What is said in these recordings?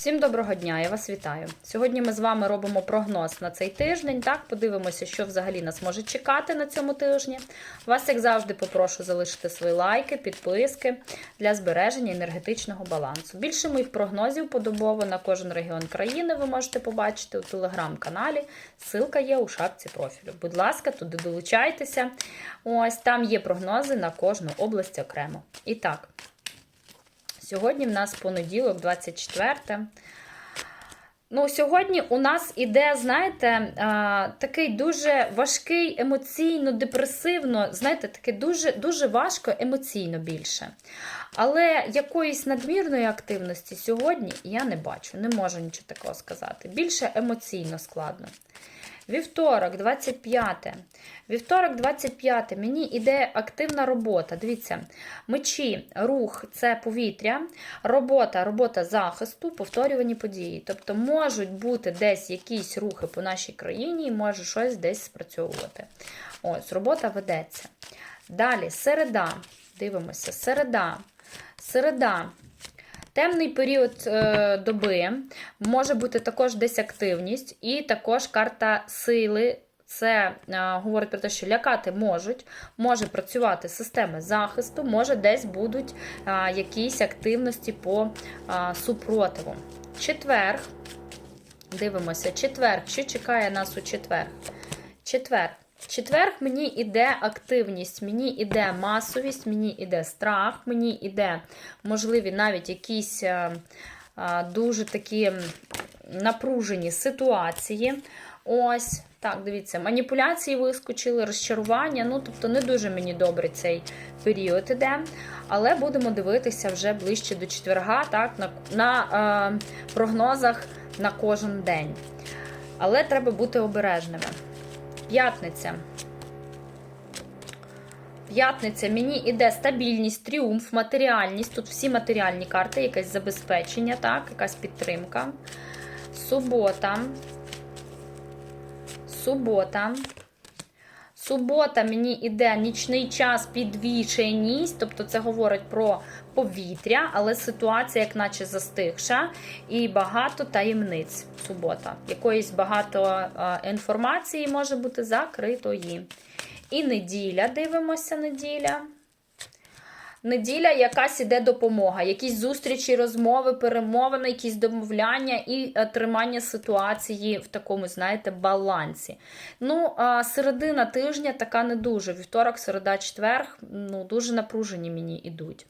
Всім доброго дня, я вас вітаю. Сьогодні ми з вами робимо прогноз на цей тиждень. Так, подивимося, що взагалі нас може чекати на цьому тижні. Вас, як завжди, попрошу залишити свої лайки, підписки для збереження енергетичного балансу. Більше моїх прогнозів подобово на кожен регіон країни ви можете побачити у телеграм-каналі. Ссылка є у шапці профілю. Будь ласка, туди долучайтеся. Ось там є прогнози на кожну область окремо. І так. Сьогодні в нас понеділок, 24. Ну, Сьогодні у нас іде, знаєте, такий дуже важкий, емоційно, депресивно, знаєте, таке дуже дуже важко емоційно більше. Але якоїсь надмірної активності сьогодні я не бачу, не можу нічого такого сказати. Більше емоційно складно. Вівторок, 25. Вівторок, 25. Мені іде активна робота. Дивіться, мечі, рух це повітря, робота, робота захисту, повторювані події. Тобто можуть бути десь якісь рухи по нашій країні і може щось десь спрацьовувати. Ось, робота ведеться. Далі, середа. Дивимося, середа. Середа. Темний період е, доби може бути також десь активність, і також карта сили. Це е, говорить про те, що лякати можуть, може працювати система захисту, може десь будуть е, якісь активності по е, супротиву. Четверг. Дивимося, четверг. Що чекає нас у четверг? Четверг. В четверг мені йде активність, мені йде масовість, мені йде страх, мені йде, можливі навіть якісь а, а, дуже такі напружені ситуації. Ось, так, дивіться, маніпуляції вискочили, розчарування. Ну, тобто, не дуже мені добре цей період іде. Але будемо дивитися вже ближче до четверга, так, на, на а, прогнозах на кожен день. Але треба бути обережними. П'ятниця. П'ятниця мені іде стабільність, тріумф, матеріальність. Тут всі матеріальні карти, якесь забезпечення, так, якась підтримка. Субота. Субота. Субота мені іде нічний час підвішеність, тобто це говорить про повітря, але ситуація, як наче застигша, і багато таємниць. Субота. Якоїсь багато інформації може бути закритої. І неділя, дивимося, неділя. Неділя якась іде допомога, якісь зустрічі, розмови, перемовини, якісь домовляння і тримання ситуації в такому, знаєте, балансі. Ну, а середина тижня така не дуже. Вівторок, середа, четверг, ну, дуже напружені мені йдуть.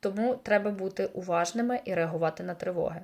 Тому треба бути уважними і реагувати на тривоги.